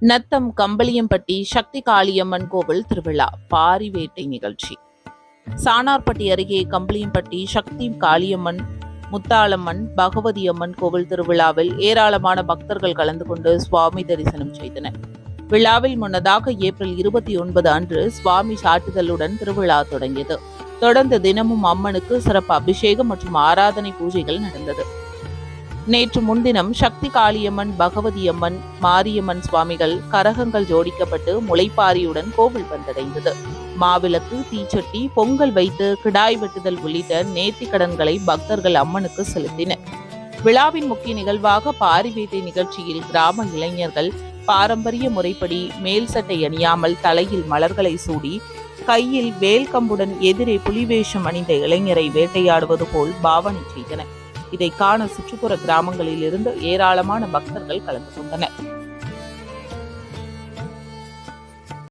நத்தம் கம்பளியம்பட்டி சக்தி காளியம்மன் கோவில் திருவிழா பாரி வேட்டை நிகழ்ச்சி. சானார்பட்டி அருகே கம்பளியம்பட்டி சக்தி காளியம்மன் முத்தாளம்மன் பகவதி அம்மன் கோவில் திருவிழாவில் ஏராளமான பக்தர்கள் கலந்து கொண்டு சுவாமி தரிசனம் செய்தனர். விழாவில் முன்னதாக ஏப்ரல் இருபத்தி ஒன்பது அன்று சுவாமி சாட்டுதலுடன் திருவிழா தொடங்கியது. தொடர்ந்து தினமும் அம்மனுக்கு சிறப்பு அபிஷேகம் மற்றும் ஆராதனை பூஜைகள் நடந்தது. நேற்று முன்தினம் சக்தி காளியம்மன் பகவதி அம்மன் மாரியம்மன் சுவாமிகள் கரகங்கள் ஜோடிக்கப்பட்டு முளைப்பாரியுடன் கோவில் வந்தடைந்தது. மாவிளக்கு தீச்சட்டி பொங்கல் வைத்து கிடாய் வெட்டுதல் உள்ளிட்ட நேர்த்திக்கடன்களை பக்தர்கள் அம்மனுக்கு செலுத்தினர். விழாவின் முக்கிய நிகழ்வாக பாரிவேட்டை நிகழ்ச்சியில் கிராம இளைஞர்கள் பாரம்பரிய முறைப்படி மேல் சட்டை அணியாமல் தலையில் மலர்களை சூடி கையில் வேல் கம்புடன் எதிரே புலிவேஷம் அணிந்த இளைஞரை வேட்டையாடுவது போல் பாவனை செய்தனர். இதை காண சுற்றுப்புற கிராமங்களில் இருந்து ஏராளமான பக்தர்கள் கலந்து கொண்டனர்.